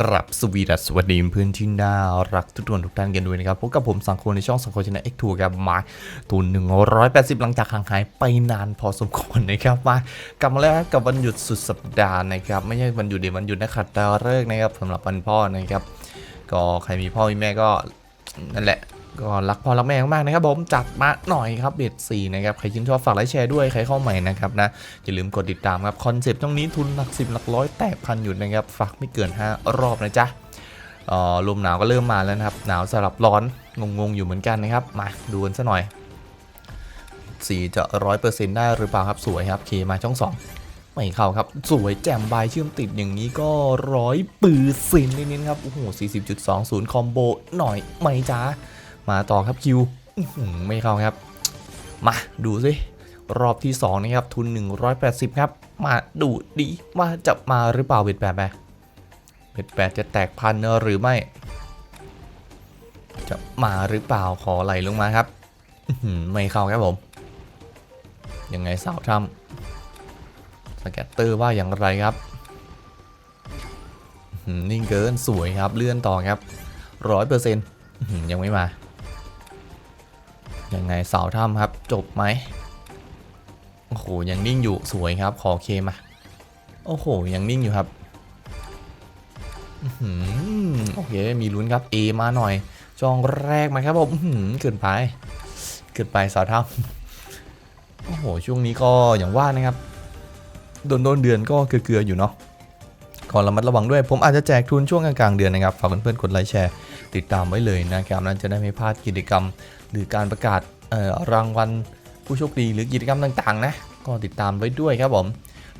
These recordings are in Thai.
กลับสวีดัสสวัสดีเพื่อนที่น่ารักทุกท่านทุกท่านกันด้วยนะครับพบกับผมสังคนในช่องสังคนชนะเอ็กทัวร์กับมาตูน180หลังจากห่างหายไปนานพอสมควรนะครับมากลับมาแล้วกับวันหยุดสุดสัปดาห์นะครับ ไม่ใช่วันหยุดเดียววันหยุดนักขัตฤกษ์นะครับสำหรับวันพ่อนะครับ ก็ใครมีพ่อมีแม่ก็นั่นแหละ ก็รักพ่อรักแม่มากๆนะครับผมจัดมาหน่อยครับเบ็ดสี่นะครับใครชื่นชอบฝากไลค์แชร์ด้วยใครเข้าใหม่นะครับนะอย่าลืมกดติดตามครับคอนเซปต์ช่องนี้ทุนหลักสิบหลักร้อยแตกพันอยู่นะครับฝากไม่เกิน 5 รอบนะจ๊ะอ่อลมหนาวก็เริ่มมาแล้วนะครับหนาวสลับร้อนงงๆอยู่เหมือนกันนะครับมาดูกันซะหน่อยสีจะร้อยเปอร์เซ็นต์ได้หรือเปล่าครับสวยครับเคมาช่องสองไม่เข้าครับ สวยแจ่มบายเชื่อมติดอย่างนี้ก็ร้อยปืนสินนิดๆครับ โอ้โห 40.20 คอมโบหน่อยไหมจ้า มาต่อครับคิวไม่เข้าครับ มาดูสิรอบที่ 2 นะครับ ทุน 180 ครับ มาดูดีว่าจะมาหรือเปล่าเบ็ดแปดไปเบ็ดแปดจะแตกพันหรือไม่ จะมาหรือเปล่าขอไหลลงมาครับไม่เข้าครับผม ยังไงสาวทำสแกตเตอร์ว่าอย่างไรครับนิ่งเกินสวยครับเลื่อนต่อครับร้อยเปอร์เซ็นต์ยังไม่มา ยังไงเสาถ้ำครับ จบไหมโอ้โหยังนิ่งอยู่สวยครับ ขอเคมาโอ้โหยังนิ่งอยู่ครับอื้อหือโอเคมีลุ้นครับ A มาหน่อย จองแรกมาครับผมเกินไปเกินไปเสาถ้ำโอ้โหช่วงนี้ก็อย่างว่านะครับโดนโดนเดือนก็เกลือๆอยู่เนาะ ขอระมัดระวังด้วย ผมอาจจะแจกทุนช่วงกลางๆเดือนนะครับ ฝากเพื่อนๆกดไลค์แชร์ ติดตามไว้เลยนะครับนั้นจะได้ไม่พลาดกิจกรรม หรือการประกาศรางวัลผู้โชคดีหรือกิจกรรมต่างๆนะ ก็ติดตามไว้ด้วยครับผม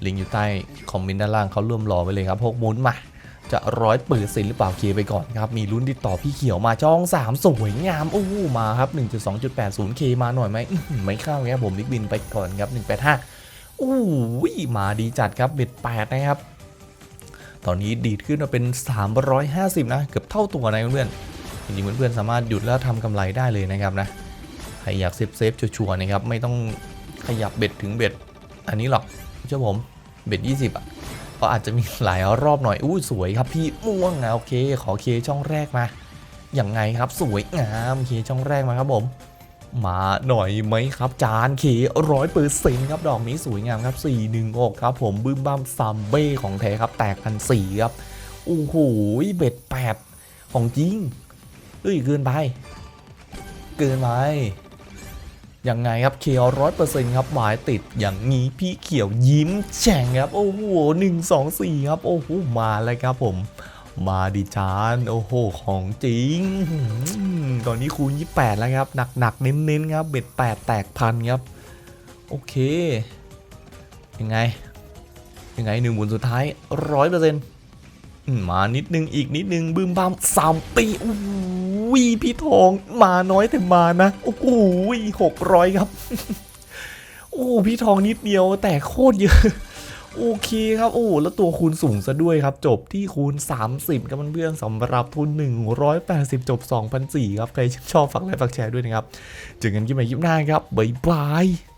ลิงก์อยู่ใต้คอมเมนต์ด้านล่างเขาร่วมรอไว้เลยครับพกหมุนมา จะร้อยเปิดสินหรือเปล่าเคไปก่อนครับ มีลุ้นติดต่อพี่เขียวมาจ้อง3สวยงามโอ้โหมาครับ 1.2.80 k มาหน่อยไหมไม่เข้าครับผมลิกบินไปก่อนครับ185อู้วมาดีจัดครับเบ็ด8นะครับ ตอนนี้ดีดขึ้นมาเป็น 350 นะ เกือบเท่าตัวนะเพื่อนๆจริงๆเพื่อนๆสามารถหยุดแล้วทำกำไรได้เลยนะครับนะใครอยากเซฟเซฟชัวร์ๆนะครับไม่ต้องขยับเบ็ดถึงเบ็ด อันนี้หรอกเชื่อผมเบ็ด 20 อะก็อาจจะมีหลายรอบหน่อยอู้สวยครับพี่ม่วงนะโอเค ขอเคช่องแรกมาอย่างไงครับสวยงามเคช่องแรกมาครับผม มาหน่อยไหมครับ จานเคร้อยเปอร์เซ็นต์ครับ ดอกนี้สวยงามครับ 4 1 6 ครับ ผมบึ้มบ้ามซัมเบ้ของแท้ครับ แตกพันสี่ครับ โอ้โหเบ็ดแปดของจริงเอ้ยเกินไป เกินไปยังไงครับเคียวร้อยเปอร์เซ็นต์ครับหมายติดอย่างนี้พี่เขียวยิ้มแฉ่งครับ โอ้โหหนึ่งสองสี่ครับ โอ้โหมาเลยครับผม มาดิจานโอ้โหของจริง ตอนนี้คูณ28 แล้วครับหนักๆเน้นๆครับเบ็ด8แตกพันครับ โอเค ยังไง ยังไงหนึ่งหมุนสุดท้ายร้อยเปอร์เซ็นต์มานิดนึงอีกนิดนึงบึ้มบ้ามสามปีโอ้โหพี่ทองมาน้อยแต่มานะโอ้โหหกร้อยครับ โอ้พี่ทองนิดเดียวแต่โคตรเยอะ โอเคครับโอ้แล้วตัวคูณสูงซะด้วยครับ จบที่คูณ 30ครับเพื่อนๆสำหรับทุน 180 จบ 2,004ครับ ใครชอบฝากไลค์ฝากแชร์ด้วยนะครับเจอกันคลิปใหม่คลิปหน้าครับ บ๊ายบาย